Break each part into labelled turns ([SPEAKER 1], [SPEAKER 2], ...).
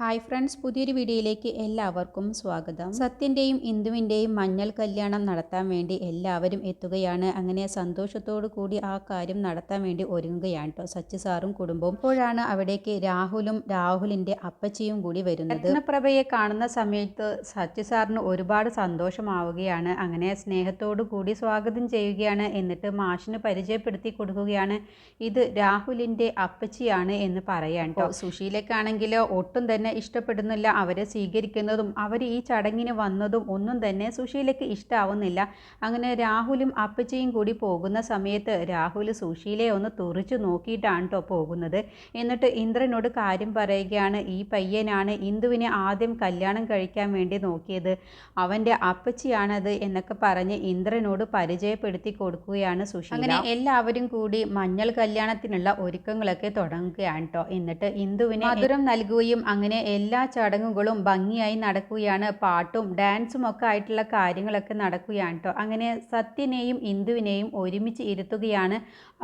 [SPEAKER 1] Hi friends പുതിയൊരു വീഡിയോയിലേക്ക് എല്ലാവർക്കും സ്വാഗതം. സത്യന്റെയും ഇന്ദുവിന്റെയും മഞ്ഞൾ കല്യാണം നടത്താൻ വേണ്ടി എല്ലാവരും എത്തുകയാണ്. അങ്ങനെ സന്തോഷത്തോടു കൂടി ആ കാര്യം നടത്താൻ വേണ്ടി ഒരുങ്ങുകയാണ് കേട്ടോ സച്ചി സാറും കുടുംബവും. അപ്പോഴാണ് അവിടേക്ക് രാഹുലും രാഹുലിന്റെ അപ്പച്ചിയും കൂടി വരുന്നത്. രത്നപ്രഭയെ കാണുന്ന സമയത്ത് സച്ചി സാറിന് ഒരുപാട് സന്തോഷമാവുകയാണ്. അങ്ങനെ സ്നേഹത്തോടു കൂടി സ്വാഗതം ചെയ്യുകയാണ്. എന്നിട്ട് മാഷിന് പരിചയപ്പെടുത്തി കൊടുക്കുകയാണ്. ഇത് രാഹുലിന്റെ അപ്പച്ചിയാണ് എന്ന് പറയാൻ കേട്ടോ സുശീലക്കാണെങ്കിലോ ഒട്ടും തന്നെ ഇഷ്ടപ്പെടുന്നില്ല. അവരെ സ്വീകരിക്കുന്നതും അവർ ഈ ചടങ്ങിന് വന്നതും ഒന്നും തന്നെ സുശീലയ്ക്ക് ഇഷ്ടാവുന്നില്ല. അങ്ങനെ രാഹുലും അപ്പച്ചയും കൂടി പോകുന്ന സമയത്ത് രാഹുൽ സുശീലയെ ഒന്ന് തുറിച്ചു നോക്കിയിട്ടാണ് കേട്ടോ പോകുന്നത്. എന്നിട്ട് ഇന്ദ്രനോട് കാര്യം പറയുകയാണ് ഈ പയ്യനാണ് ഇന്ദുവിനെ ആദ്യം കല്യാണം കഴിക്കാൻ വേണ്ടി നോക്കിയത്. അവന്റെ അപ്പച്ചിയാണത് എന്നൊക്കെ പറഞ്ഞ് ഇന്ദ്രനോട് പരിചയപ്പെടുത്തി കൊടുക്കുകയാണ് സുശീല. അങ്ങനെ എല്ലാവരും കൂടി മഞ്ഞൾ കല്യാണത്തിനുള്ള ഒരുക്കങ്ങളൊക്കെ തുടങ്ങുകയാണ് കേട്ടോ എന്നിട്ട് ഇന്ദുവിന് മധുരം നൽകുകയും അങ്ങനെ എല്ലാ ചടങ്ങുകളും ഭംഗിയായി നടക്കുകയാണ്. പാട്ടും ഡാൻസും ഒക്കെ ആയിട്ടുള്ള കാര്യങ്ങളൊക്കെ നടക്കുകയാണ് കേട്ടോ അങ്ങനെ സത്യനെയും ഇന്ദുവിനെയും ഒരുമിച്ച് ഇരുത്തുകയാണ്.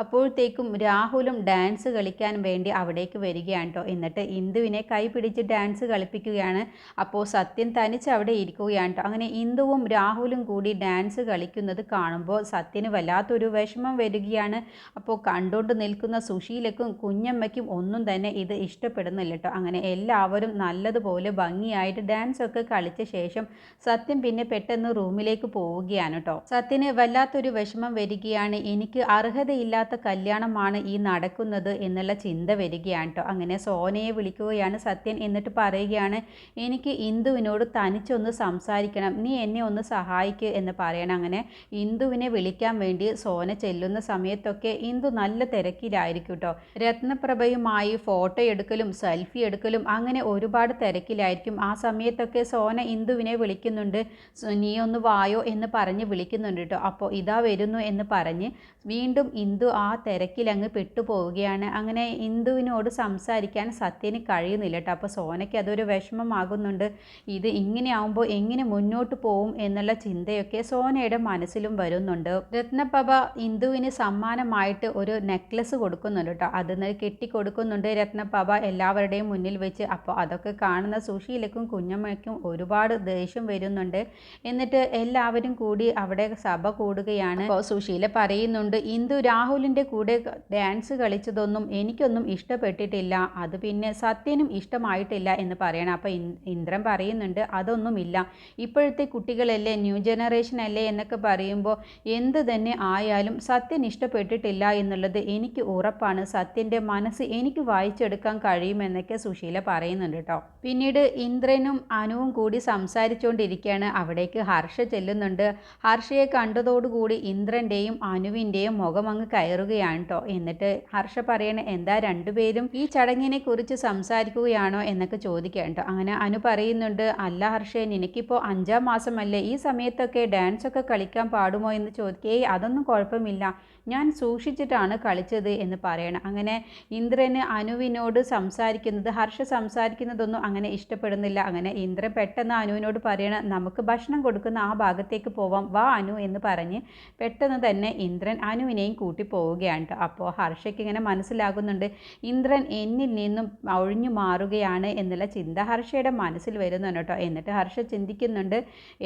[SPEAKER 1] അപ്പോഴത്തേക്കും രാഹുലും ഡാൻസ് കളിക്കാൻ വേണ്ടി അവിടേക്ക് വരികയാണ് കേട്ടോ എന്നിട്ട് ഇന്ദുവിനെ കൈ പിടിച്ച് ഡാൻസ് കളിപ്പിക്കുകയാണ്. അപ്പോൾ സത്യൻ തനിച്ച് അവിടെ ഇരിക്കുകയാണ് കേട്ടോ അങ്ങനെ ഇന്ദുവും രാഹുലും കൂടി ഡാൻസ് കളിക്കുന്നത് കാണുമ്പോൾ സത്യന് വല്ലാത്തൊരു വിഷമം വരികയാണ്. അപ്പോൾ കണ്ടുകൊണ്ട് നിൽക്കുന്ന സുശീലക്കും കുഞ്ഞമ്മയ്ക്കും ഒന്നും തന്നെ ഇത് ഇഷ്ടപ്പെടുന്നില്ല കേട്ടോ അങ്ങനെ എല്ലാവരും നല്ലതുപോലെ ഭംഗിയായിട്ട് ഡാൻസ് ഒക്കെ കളിച്ച ശേഷം സത്യം പിന്നെ പെട്ടെന്ന് റൂമിലേക്ക് പോവുകയാണ് കേട്ടോ സത്യന് വല്ലാത്തൊരു വിഷമം വരികയാണ്. എനിക്ക് അർഹതയില്ലാത്ത കല്യാണമാണ് ഈ നടക്കുന്നത് എന്നുള്ള ചിന്ത വരികയാണ് കേട്ടോ അങ്ങനെ സോനയെ വിളിക്കുകയാണ് സത്യൻ എന്നിട്ട് പറയുകയാണ് എനിക്ക് ഇന്ദുവിനോട് തനിച്ചൊന്ന് സംസാരിക്കണം. നീ എന്നെ ഒന്ന് സഹായിക്ക് എന്ന് പറയണം. അങ്ങനെ ഇന്ദുവിനെ വിളിക്കാൻ വേണ്ടി സോന ചെല്ലുന്ന സമയത്തൊക്കെ ഇന്ദു നല്ല തിരക്കിലായിരിക്കും കേട്ടോ രത്നപ്രഭയുമായി ഫോട്ടോ എടുക്കലും സെൽഫി എടുക്കലും അങ്ങനെ ഒരുപാട് തിരക്കിലായിരിക്കും. ആ സമയത്തൊക്കെ സോന ഇന്ദുവിനെ വിളിക്കുന്നുണ്ട്. "സു- നീ ഒന്ന് വായോ എന്ന് പറഞ്ഞ് വിളിക്കുന്നുണ്ട് കേട്ടോ. അപ്പോൾ ഇതാ വരുന്നു എന്ന് പറഞ്ഞ് വീണ്ടും ഇന്ദു ആ തിരക്കിലങ്ങ് പെട്ടുപോവുകയാണ്. അങ്ങനെ ഇന്ദുവിനോട് സംസാരിക്കാൻ സത്യന് കഴിയുന്നില്ല കേട്ടോ. അപ്പോൾ സോനയ്ക്ക് അതൊരു വിഷമമാകുന്നുണ്ട്. ഇത് ഇങ്ങനെ ആവുമ്പോൾ എങ്ങനെ മുന്നോട്ട് പോവും എന്നുള്ള ചിന്തയൊക്കെ സോനയുടെ മനസ്സിലും വരുന്നുണ്ട്. രത്നപ്രഭ ഇന്ദുവിന് സമ്മാനമായിട്ട് ഒരു നെക്ലസ് കൊടുക്കുന്നുണ്ട് കേട്ടോ. അത് കെട്ടി കൊടുക്കുന്നുണ്ട് രത്നപ്രഭ എല്ലാവരുടെയും മുന്നിൽ വെച്ച്. അപ്പോൾ അതൊക്കെ കാണുന്ന സുശീലക്കും കുഞ്ഞമ്മയ്ക്കും ഒരുപാട് ദേഷ്യം വരുന്നുണ്ട്. എന്നിട്ട് എല്ലാവരും കൂടി അവിടെ സഭ കൂടുകയാണ്. അപ്പോൾ സുശീല പറയുന്നുണ്ട് ഇന്ദു രാഹുലിന്റെ കൂടെ ഡാൻസ് കളിച്ചതൊന്നും എനിക്കൊന്നും ഇഷ്ടപ്പെട്ടിട്ടില്ല. അത് പിന്നെ സത്യനും ഇഷ്ടമായിട്ടില്ല എന്ന് പറയണം. അപ്പോൾ ഇന്ദ്രൻ പറയുന്നുണ്ട് അതൊന്നുമില്ല. ഇപ്പോഴത്തെ കുട്ടികളല്ലേ ന്യൂ ജനറേഷൻ അല്ലേ എന്നൊക്കെ പറയുമ്പോൾ എന്ത് തന്നെ ആയാലും സത്യൻ ഇഷ്ടപ്പെട്ടിട്ടില്ല എന്നുള്ളത് എനിക്ക് ഉറപ്പാണ്. സത്യന്റെ മനസ്സ് എനിക്ക് വായിച്ചെടുക്കാൻ കഴിയുമെന്നൊക്കെ സുശീല പറയുന്നുണ്ട്. കേട്ടോ. പിന്നീട് ഇന്ദ്രനും അനുവും കൂടി സംസാരിച്ചുകൊണ്ടിരിക്കുകയാണ് അവിടേക്ക് ഹർഷ ചെല്ലുന്നുണ്ട്. ഹർഷയെ കണ്ടതോടുകൂടി ഇന്ദ്രന്റെയും അനുവിന്റെയും മുഖം അങ്ങ് കയറുകയാണ് കേട്ടോ. എന്നിട്ട് ഹർഷ പറയണ എന്താ രണ്ടുപേരും ഈ ചടങ്ങിനെ കുറിച്ച് സംസാരിക്കുകയാണോ എന്നൊക്കെ ചോദിക്കുകയാണ് കേട്ടോ. അങ്ങനെ അനു പറയുന്നുണ്ട് അല്ല ഹർഷ നിനക്കിപ്പോൾ അഞ്ചാം മാസമല്ലേ. ഈ സമയത്തൊക്കെ ഡാൻസ് ഒക്കെ കളിക്കാൻ പാടുമോ എന്ന് ചോദിക്കേ. അതൊന്നും കുഴപ്പമില്ല. ഞാൻ സൂക്ഷിച്ചിട്ടാണ് കളിച്ചത് എന്ന് പറയണം. അങ്ങനെ ഇന്ദ്രന് അനുവിനോട് സംസാരിക്കുന്നത് ഹർഷ സംസാരിക്കുന്നതൊന്നും അങ്ങനെ ഇഷ്ടപ്പെടുന്നില്ല. അങ്ങനെ ഇന്ദ്രൻ പെട്ടെന്ന് അനുവിനോട് പറയണ നമുക്ക് ഭക്ഷണം കൊടുക്കുന്ന ആ ഭാഗത്തേക്ക് പോവാം വാ അനു എന്ന് പറഞ്ഞ് പെട്ടെന്ന് തന്നെ ഇന്ദ്രൻ അനുവിനെയും കൂട്ടി പോവുകയാണ്. അപ്പോൾ ഹർഷയ്ക്ക് ഇങ്ങനെ മനസ്സിലാകുന്നുണ്ട് ഇന്ദ്രൻ എന്നിൽ നിന്നും ഒഴിഞ്ഞു മാറുകയാണ് എന്നുള്ള ചിന്ത ഹർഷയുടെ മനസ്സിൽ വരുന്നു കേട്ടോ എന്നിട്ട് ഹർഷ ചിന്തിക്കുന്നുണ്ട്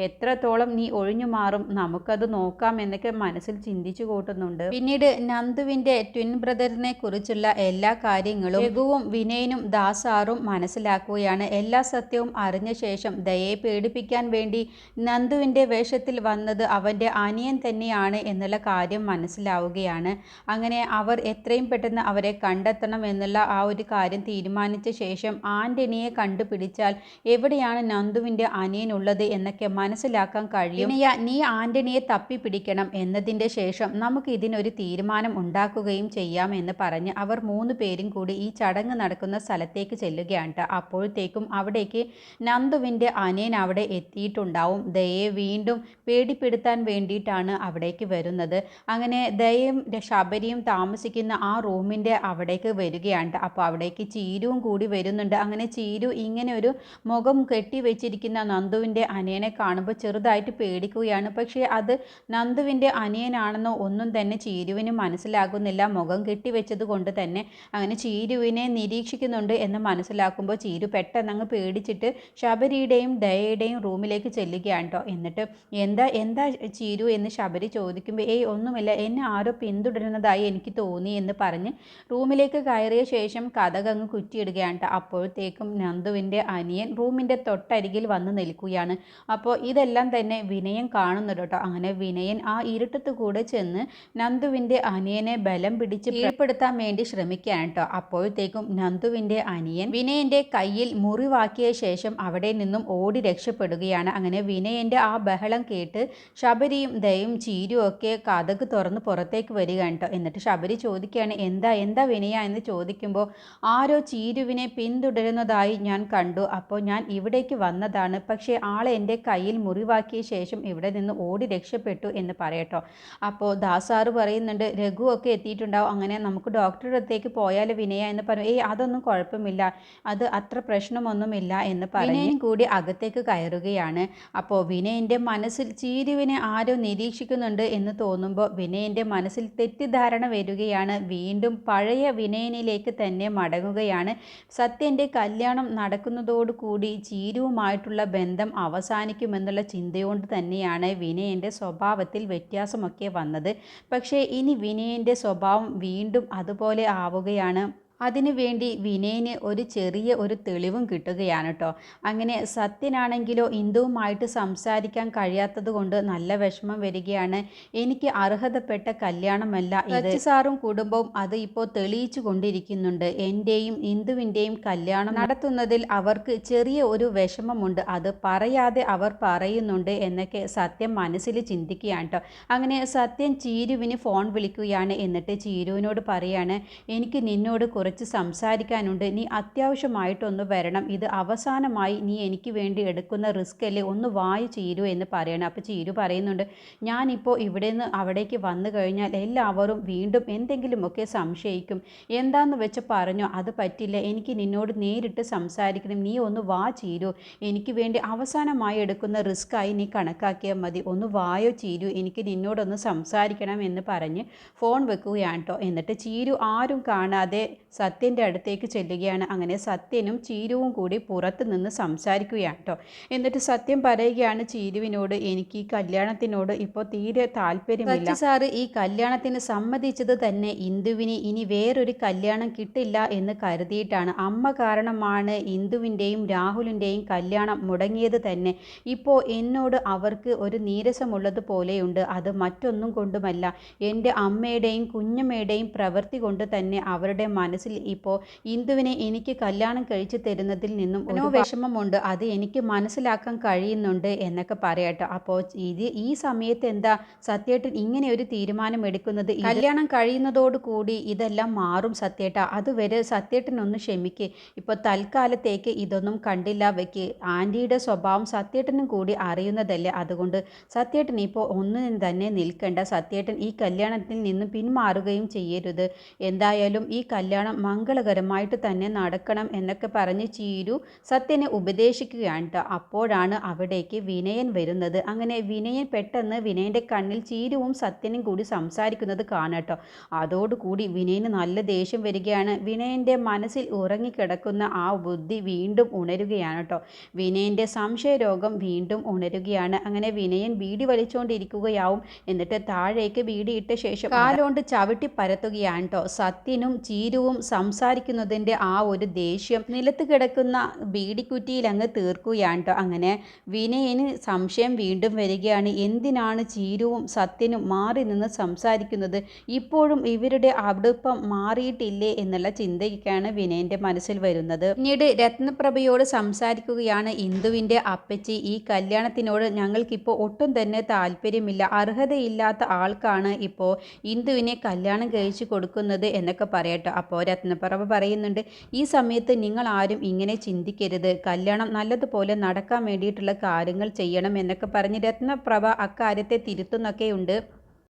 [SPEAKER 1] എത്രത്തോളം നീ ഒഴിഞ്ഞു മാറും നമുക്കത് നോക്കാം എന്നൊക്കെ മനസ്സിൽ ചിന്തിച്ചു കൂട്ടുന്നുണ്ട്. പിന്നീട് നന്ദുവിന്റെ ട്വിൻ ബ്രദറിനെ കുറിച്ചുള്ള എല്ലാ കാര്യങ്ങളും രഘുവും വിനയനും ദാസാറും മനസ്സിലാക്കുകയാണ്. എല്ലാ സത്യവും അറിഞ്ഞ ശേഷം ദയയെ പേടിപ്പിക്കാൻ വേണ്ടി നന്ദുവിന്റെ വേഷത്തിൽ വന്നത് അവന്റെ അനിയൻ തന്നെയാണ് എന്നുള്ള കാര്യം മനസ്സിലാവുകയാണ്. അങ്ങനെ അവർ എത്രയും പെട്ടെന്ന് അവരെ കണ്ടെത്തണം എന്നുള്ള ആ ഒരു കാര്യം തീരുമാനിച്ച ശേഷം ആന്റണിയെ കണ്ടുപിടിച്ചാൽ എവിടെയാണ് നന്ദുവിന്റെ അനിയനുള്ളത് എന്നൊക്കെ മനസ്സിലാക്കാൻ കഴിയും. നീ ആന്റണിയെ തപ്പിപ്പിടിക്കണം എന്നതിന്റെ ശേഷം നമുക്ക് ഇതിനൊരു തീരുമാനം ഉണ്ടാക്കുകയും ചെയ്യാം എന്ന് പറഞ്ഞ് അവർ മൂന്ന് പേരും കൂടി ഈ ചടങ്ങ് നടക്കുന്ന സ്ഥലത്തേക്ക് ചെല്ലുകയാണ്. അപ്പോഴത്തേക്കും അവിടേക്ക് നന്ദുവിന്റെ അനിയൻ അവിടെ എത്തിയിട്ടുണ്ടാവും. ദയയെ വീണ്ടും പേടിപ്പെടുത്താൻ വേണ്ടിയിട്ടാണ് അവിടേക്ക് വരുന്നത്. അങ്ങനെ ദയയും ശബരിയും താമസിക്കുന്ന ആ റൂമിന്റെ അവിടേക്ക് വരികയാണ്. അപ്പോൾ അവിടേക്ക് ചീരുവും കൂടി വരുന്നുണ്ട്. അങ്ങനെ ചീരു ഇങ്ങനെ ഒരു മുഖം കെട്ടി വെച്ചിരിക്കുന്ന നന്ദുവിന്റെ അനിയനെ കാണുമ്പോൾ ചെറുതായിട്ട് പേടിക്കുകയാണ്. പക്ഷേ അത് നന്ദുവിന്റെ അനിയനാണെന്നോ ഒന്നും തന്നെ ചീരുവിന് മനസ്സിലാകുന്നില്ല. മുഖം കെട്ടിവെച്ചത് കൊണ്ട് തന്നെ അങ്ങനെ ചീരുവിനെ നിരീക്ഷിക്കുന്നുണ്ട് എന്ന് മനസ്സിലാക്കുമ്പോൾ ചീരു പെട്ടെന്ന് അങ്ങ് പേടിച്ചിട്ട് ശബരിയുടെയും ദയയുടെയും റൂമിലേക്ക് ചെല്ലുകയാണ് കേട്ടോ എന്നിട്ട് എന്താ എന്താ ചീരു എന്ന് ശബരി ചോദിക്കുമ്പോൾ ഏയ് ഒന്നുമില്ല. എന്നെ ആരോ പിന്തുടരുന്നതായി എനിക്ക് തോന്നി എന്ന് പറഞ്ഞ് റൂമിലേക്ക് കയറിയ ശേഷം കഥകങ്ങ് കുറ്റിയിടുകയാണ് കേട്ടോ അപ്പോഴത്തേക്കും നന്ദുവിന്റെ അനിയൻ റൂമിന്റെ തൊട്ടരികിൽ വന്ന് നിൽക്കുകയാണ്. അപ്പോൾ ഇതെല്ലാം തന്നെ വിനയൻ കാണുന്നുണ്ട് കേട്ടോ അങ്ങനെ വിനയൻ ആ ഇരുട്ടത്ത് കൂടെ ചെന്ന് നന്ദുവിന്റെ അനിയനെ ബലം പിടിച്ച് കീഴ്പ്പെടുത്താൻ വേണ്ടി ശ്രമിക്കുകയാണ് കേട്ടോ അപ്പോഴത്തേക്കും നന്ദുവിന്റെ അനിയൻ വിനയന്റെ കയ്യിൽ മുറിവാക്കിയ ശേഷം അവിടെ നിന്നും ഓടി രക്ഷപ്പെടുകയാണ്. അങ്ങനെ വിനയന്റെ ആ ബഹളം കേട്ട് ശബരിയും ദയും ചീരും ഒക്കെ കഥക് തുറന്ന് പുറത്തേക്ക് വരികയാണ് കേട്ടോ. എന്നിട്ട് ശബരി ചോദിക്കുകയാണ് എന്താ എന്താ വിനയ? എന്ന് ചോദിക്കുമ്പോൾ ആരോ ചീരുവിനെ പിന്തുടരുന്നതായി ഞാൻ കണ്ടു. അപ്പോൾ ഞാൻ ഇവിടേക്ക് വന്നതാണ്. പക്ഷേ ആളെ എന്റെ കയ്യിൽ മുറിവാക്കിയ ശേഷം ഇവിടെ നിന്ന് ഓടി രക്ഷപ്പെട്ടു എന്ന് പറയട്ടോ അപ്പോൾ ദാസാറ് പറയുന്നുണ്ട് രഘു ഒക്കെ എത്തിയിട്ടുണ്ടാവും. അങ്ങനെ നമുക്ക് ഡോക്ടറുടെ അടുത്തേക്ക് പോയാൽ വിനയ? എന്ന് പറഞ്ഞു. ഏയ് അതൊന്നും കുഴപ്പമില്ല. അത് അത്ര പ്രശ്നമൊന്നുമില്ല എന്ന് പറഞ്ഞു കൂടി അകത്തേക്ക് കയറുകയാണ്. അപ്പോൾ വിനയന്റെ മനസ്സിൽ ചീരുവിനെ ആരോ നിരീക്ഷിക്കുന്നുണ്ട് എന്ന് തോന്നുമ്പോൾ വിനയന്റെ മനസ്സിൽ തെറ്റിദ്ധാരണ വരികയാണ്. വീണ്ടും പഴയ വിനയനിലേക്ക് തന്നെ മടങ്ങുകയാണ്. സത്യന്റെ കല്യാണം നടക്കുന്നതോടുകൂടി ചീരുവുമായിട്ടുള്ള ബന്ധം അവസാനിക്കുമെന്നുള്ള ചിന്തയോണ്ട് തന്നെയാണ് വിനയന്റെ സ്വഭാവത്തിൽ വ്യത്യാസമൊക്കെ വന്നത്. പക്ഷേ ഇനി വിനയന്റെ സ്വഭാവം വീണ്ടും അതുപോലെ ആവുകയാണ്. അതിനുവേണ്ടി വിനയന് ഒരു ചെറിയ ഒരു തെളിവും കിട്ടുകയാണ് കേട്ടോ അങ്ങനെ സത്യനാണെങ്കിലോ ഇന്ദുവുമായിട്ട് സംസാരിക്കാൻ കഴിയാത്തത് കൊണ്ട് നല്ല വിഷമം വരികയാണ്. എനിക്ക് അർഹതപ്പെട്ട കല്യാണമല്ല ഇത്. സാറും കുടുംബവും അത് ഇപ്പോൾ തെളിയിച്ചു കൊണ്ടിരിക്കുന്നുണ്ട്. എന്റെയും ഇന്ദുവിന്റെയും കല്യാണം നടത്തുന്നതിൽ അവർക്ക് ചെറിയ ഒരു വിഷമമുണ്ട്. അത് പറയാതെ അവർ പറയുന്നുണ്ട് എന്നൊക്കെ സത്യം മനസ്സിൽ ചിന്തിക്കുകയാണ് കേട്ടോ അങ്ങനെ സത്യം ചീരുവിന് ഫോൺ വിളിക്കുകയാണ്. എന്നിട്ട് ചീരുവിനോട് പറയാണ് എനിക്ക് നിന്നോട് കുറച്ച് കുറച്ച് സംസാരിക്കാനുണ്ട്. നീ അത്യാവശ്യമായിട്ടൊന്ന് വരണം. ഇത് അവസാനമായി നീ എനിക്ക് വേണ്ടി എടുക്കുന്ന റിസ്ക് അല്ലേ? ഒന്ന് വായു ചീരു എന്ന് പറയണം. അപ്പോൾ ചീരു പറയുന്നുണ്ട് ഞാനിപ്പോൾ ഇവിടെ നിന്ന് അവിടേക്ക് വന്നു കഴിഞ്ഞാൽ എല്ലാവരും വീണ്ടും എന്തെങ്കിലുമൊക്കെ സംശയിക്കും. എന്താന്ന് വെച്ച് പറഞ്ഞു? അത് പറ്റില്ല. എനിക്ക് നിന്നോട് നേരിട്ട് സംസാരിക്കണം. നീ ഒന്ന് വാ ചീരു. എനിക്ക് വേണ്ടി അവസാനമായി എടുക്കുന്ന റിസ്ക്കായി നീ കണക്കാക്കിയാൽ മതി. ഒന്ന് വായോ ചീരു. എനിക്ക് നിന്നോടൊന്ന് സംസാരിക്കണം എന്ന് പറഞ്ഞ് ഫോൺ വെക്കുകയാണ് കേട്ടോ എന്നിട്ട് ചീരു ആരും കാണാതെ സത്യന്റെ അടുത്തേക്ക് ചെല്ലുകയാണ്. അങ്ങനെ സത്യനും ചീരുവും കൂടി പുറത്ത് നിന്ന് സംസാരിക്കുകയാണ് കേട്ടോ എന്നിട്ട് സത്യം പറയുകയാണ് ചീരുവിനോട് എനിക്ക് ഈ കല്യാണത്തിനോട് ഇപ്പോൾ തീരെ താല്പര്യമില്ല. സാറ് ഈ കല്യാണത്തിന് സമ്മതിച്ചത് തന്നെ ഇന്ദുവിന് ഇനി വേറൊരു കല്യാണം കിട്ടില്ല എന്ന് കരുതിയിട്ടാണ്. അമ്മ കാരണമാണ് ഇന്ദുവിന്റെയും രാഹുലിന്റെയും കല്യാണം മുടങ്ങിയത് തന്നെ. ഇപ്പോൾ എന്നോട് അവർക്ക് ഒരു നീരസമുള്ളത് പോലെയുണ്ട്. അത് മറ്റൊന്നും കൊണ്ടുമല്ല. എന്റെ അമ്മയുടെയും കുഞ്ഞമ്മയുടെയും പ്രവൃത്തി കൊണ്ട് തന്നെ അവരുടെ മനസ്സിൽ ഇപ്പോൾ ഇന്ദുവിനെ എനിക്ക് കല്യാണം കഴിച്ചു തരുന്നതിൽ നിന്നും ഒരു വിഷമമുണ്ട്. അത് എനിക്ക് മനസ്സിലാക്കാൻ കഴിയുന്നുണ്ട് എന്നൊക്കെ പറയട്ടോ. അപ്പോൾ ഇത് ഈ സമയത്ത് എന്താ സത്യേട്ടൻ ഇങ്ങനെ ഒരു തീരുമാനം എടുക്കുന്നത് കല്യാണം കഴിയുന്നതോടുകൂടി ഇതെല്ലാം മാറും സത്യേട്ട. അതുവരെ സത്യേട്ടൻ ഒന്ന് ക്ഷമിക്ക്. ഇപ്പോൾ തൽക്കാലത്തേക്ക് ഇതൊന്നും കണ്ടില്ല വെക്ക്. ആന്റിയുടെ സ്വഭാവം സത്യേട്ടനും കൂടി അറിയുന്നതല്ലേ. അതുകൊണ്ട് സത്യേട്ടൻ ഇപ്പോൾ ഒന്നിനും തന്നെ നിൽക്കേണ്ട. സത്യേട്ടൻ ഈ കല്യാണത്തിൽ നിന്നും പിന്മാറുകയും ചെയ്യരുത്. എന്തായാലും ഈ കല്യാണം മംഗളകരമായിട്ട് തന്നെ നടക്കണം എന്നൊക്കെ പറഞ്ഞ് ചീരു സത്യനെ ഉപദേശിക്കുകയാണ് കേട്ടോ അപ്പോഴാണ് അവിടേക്ക് വിനയൻ വരുന്നത്. അങ്ങനെ വിനയൻ പെട്ടെന്ന് വിനയന്റെ കണ്ണിൽ ചീരുവും സത്യനും കൂടി സംസാരിക്കുന്നത് കാണട്ടോ അതോടുകൂടി വിനയന് നല്ല ദേഷ്യം വരികയാണ്. വിനയന്റെ മനസ്സിൽ ഉറങ്ങിക്കിടക്കുന്ന ആ ബുദ്ധി വീണ്ടും ഉണരുകയാണ് കേട്ടോ വിനയന്റെ സംശയരോഗം വീണ്ടും ഉണരുകയാണ്. അങ്ങനെ വിനയൻ ബീഡി വലിച്ചുകൊണ്ടിരിക്കുകയാവും എന്നിട്ട് താഴേക്ക് ബീഡി ഇട്ട ശേഷം കാലുകൊണ്ട് ചവിട്ടി പരത്തുകയാണ് കേട്ടോ സത്യനും ചീരുവും സംസാരിക്കുന്നതിന്റെ ആ ഒരു ദേഷ്യം നിലത്ത് കിടക്കുന്ന ബീഡിക്കുറ്റിയിൽ അങ്ങ് തീർക്കുകയാണ് കേട്ടോ അങ്ങനെ വിനയന് സംശയം വീണ്ടും വരികയാണ്. എന്തിനാണ് ചീരുവും സത്യനും മാറി നിന്ന് സംസാരിക്കുന്നത്? ഇപ്പോഴും ഇവരുടെ അടുപ്പം മാറിയിട്ടില്ലേ എന്നുള്ള ചിന്തയ്ക്കാണ് വിനയന്റെ മനസ്സിൽ വരുന്നത്. പിന്നീട് രത്നപ്രഭയോട് സംസാരിക്കുകയാണ്. ഇന്ദുവിന്റെ അപ്പച്ചി ഈ കല്യാണത്തിനോട് ഞങ്ങൾക്കിപ്പോൾ ഒട്ടും തന്നെ താല്പര്യമില്ല അർഹതയില്ലാത്ത ആൾക്കാണ് ഇപ്പോൾ ഇന്ദുവിനെ കല്യാണം കഴിച്ചു കൊടുക്കുന്നത് എന്നൊക്കെ പറയട്ടോ. അപ്പോൾ രത്നപ്രഭ പറയുന്നുണ്ട്. ഈ സമയത്ത് നിങ്ങൾ ആരും ഇങ്ങനെ ചിന്തിക്കരുത്. കല്യാണം നല്ലതുപോലെ നടക്കാൻ വേണ്ടിയിട്ടുള്ള കാര്യങ്ങൾ ചെയ്യണം എന്നൊക്കെ പറഞ്ഞ് രത്നപ്രഭ അക്കാര്യത്തെ തിരുത്തുന്നൊക്കെയുണ്ട്.